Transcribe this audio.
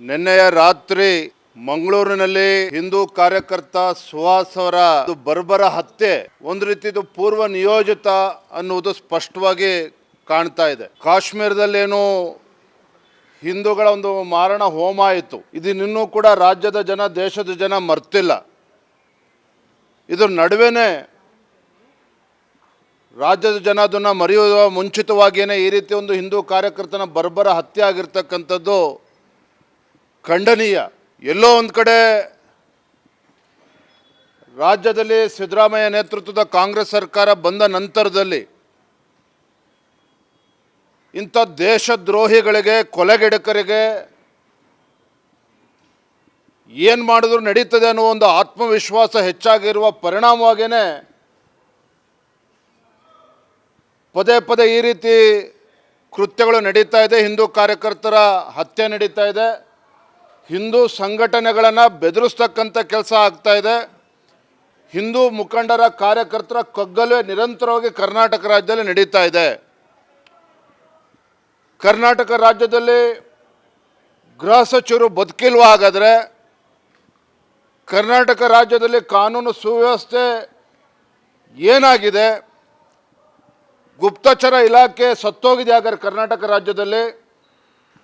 ನಿನ್ನೆಯ ರಾತ್ರಿ ಮಂಗಳೂರಿನಲ್ಲಿ ಹಿಂದೂ ಕಾರ್ಯಕರ್ತ ಸುಹಾಸ್ ಅವರ ಬರ್ಬರ ಹತ್ಯೆ, ಒಂದು ರೀತಿದು ಪೂರ್ವ ನಿಯೋಜಿತ ಅನ್ನುವುದು ಸ್ಪಷ್ಟವಾಗಿ ಕಾಣ್ತಾ ಇದೆ. ಕಾಶ್ಮೀರದಲ್ಲೇನು ಹಿಂದೂಗಳ ಒಂದು ಮಾರಣ ಹೋಮ ಆಯಿತು. ಇದನ್ನಿನ್ನೂ ಕೂಡ ರಾಜ್ಯದ ಜನ, ದೇಶದ ಜನ ಮರ್ತಿಲ್ಲ. ಇದ್ರ ನಡುವೆನೇ ರಾಜ್ಯದ ಜನ ಅದನ್ನು ಮರೆಯುವ ಮುಂಚಿತವಾಗಿಯೇ ಈ ರೀತಿ ಒಂದು ಹಿಂದೂ ಕಾರ್ಯಕರ್ತನ ಬರ್ಬರ ಹತ್ಯೆ ಆಗಿರ್ತಕ್ಕಂಥದ್ದು ಖಂಡನೀಯ. ಎಲ್ಲೋ ಒಂದು ಕಡೆ ರಾಜ್ಯದಲ್ಲಿ ಸಿದ್ದರಾಮಯ್ಯ ನೇತೃತ್ವದ ಕಾಂಗ್ರೆಸ್ ಸರ್ಕಾರ ಬಂದ ನಂತರದಲ್ಲಿ ಇಂಥ ದೇಶದ್ರೋಹಿಗಳಿಗೆ, ಕೊಲೆಗೆಡಕರಿಗೆ ಏನು ಮಾಡಿದ್ರು ನಡೀತದೆ ಅನ್ನೋ ಒಂದು ಆತ್ಮವಿಶ್ವಾಸ ಹೆಚ್ಚಾಗಿರುವ ಪರಿಣಾಮವಾಗಿಯೇ ಪದೇ ಪದೇ ಈ ರೀತಿ ಕೃತ್ಯಗಳು ನಡೀತಾ ಇದೆ. ಹಿಂದೂ ಕಾರ್ಯಕರ್ತರ ಹತ್ಯೆ ನಡೀತಾ ಇದೆ. ಹಿಂದೂ ಸಂಘಟನೆಗಳನ್ನು ಬೆದರಿಸ್ತಕ್ಕಂಥ ಕೆಲಸ ಆಗ್ತಾ ಇದೆ. ಹಿಂದೂ ಮುಖಂಡರ ಕಾರ್ಯಕರ್ತರ ಕಗ್ಗಲೇ ನಿರಂತರವಾಗಿ ಕರ್ನಾಟಕ ರಾಜ್ಯದಲ್ಲಿ ನಡೀತಾ ಇದೆ. ಕರ್ನಾಟಕ ರಾಜ್ಯದಲ್ಲಿ ಗೃಹ ಸಚಿವರು ಬದುಕಿಲ್ವ ಹಾಗಾದರೆ? ಕರ್ನಾಟಕ ರಾಜ್ಯದಲ್ಲಿ ಕಾನೂನು ಸುವ್ಯವಸ್ಥೆ ಏನಾಗಿದೆ? ಗುಪ್ತಚರ ಇಲಾಖೆ ಸತ್ತೋಗಿದೆ ಹಾಗಾದ್ರೆ ಕರ್ನಾಟಕ ರಾಜ್ಯದಲ್ಲಿ?